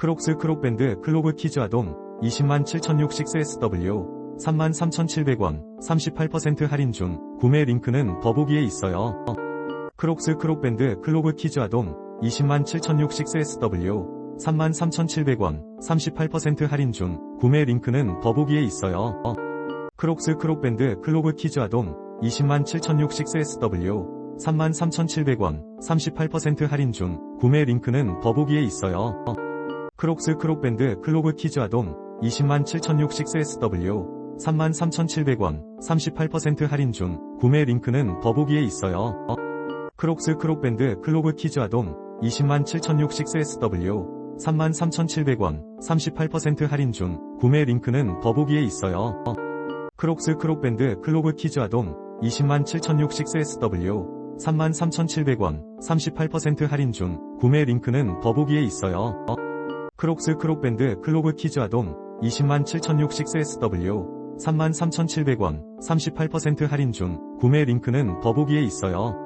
크록스 크록밴드 클로브 키즈 아동 20만 7006-6SW 33,700원 38% 할인 중 구매 링크는 더보기에 있어요. 크록스 크록밴드 클로브 키즈 아동 20만 7006-6SW 33,700원 38% 할인 중 구매 링크는 더보기에 있어요. 크록스 크록밴드 클로브 키즈 아동 20만 7006-6SW 33,700원 38% 할인 중 구매 링크는 더보기에 있어요. 크록스 크록밴드 클로브 키즈 아동 20만 7006-6SW 33,700원 38% 할인 중 구매 링크는 더보기에 있어요. 크록스 크록밴드 클로브 키즈 아동 20만 7006-6SW 33,700원 38% 할인 중 구매 링크는 더보기에 있어요. 크록스 크록밴드 클로브 키즈 아동 20만 7006-6SW 33,700원 38% 할인 중 구매 링크는 더보기에 있어요. 크록스 크록밴드 클로브 키즈 아동 20만 7006-6SW 33,700원 38% 할인 중 구매 링크는 더보기에 있어요.